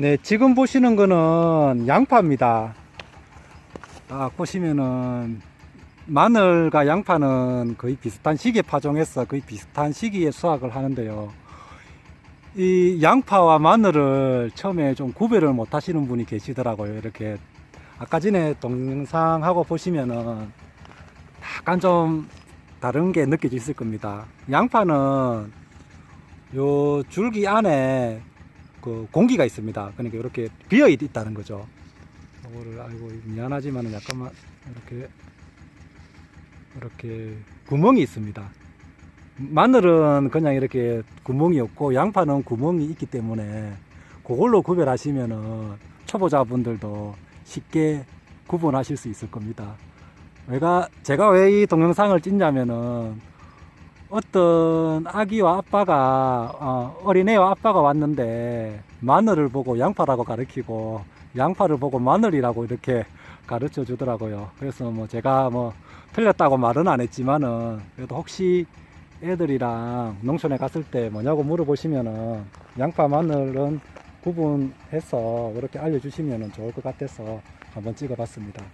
네, 지금 보시는 거는 양파입니다. 아, 보시면은 마늘과 양파는 거의 비슷한 시기에 파종해서 거의 비슷한 시기에 수확을 하는데요. 이 양파와 마늘을 처음에 좀 구별을 못 하시는 분이 계시더라고요. 이렇게 아까 전에 동영상하고 보시면은 약간 좀 다른 게 느껴질 겁니다. 양파는 요 줄기 안에 그 공기가 있습니다. 그러니까 이렇게 비어 있- 있다는 거죠. 이거를 아이고 미안하지만은 약간만 이렇게 이렇게 구멍이 있습니다. 마늘은 그냥 이렇게 구멍이 없고 양파는 구멍이 있기 때문에 그걸로 구별하시면은 초보자분들도 쉽게 구분하실 수 있을 겁니다. 제가 왜이 동영상을 찍냐면은 어떤 아기와 아빠가 어, 어린애와 아빠가 왔는데 마늘을 보고 양파라고 가르치고 양파를 보고 마늘이라고 이렇게 가르쳐 주더라고요. 그래서 뭐 제가 뭐 틀렸다고 말은 안 했지만은 그래도 혹시 애들이랑 농촌에 갔을 때 뭐냐고 물어보시면은 양파 마늘은 구분해서 이렇게 알려주시면은 좋을 것 같아서 한번 찍어봤습니다.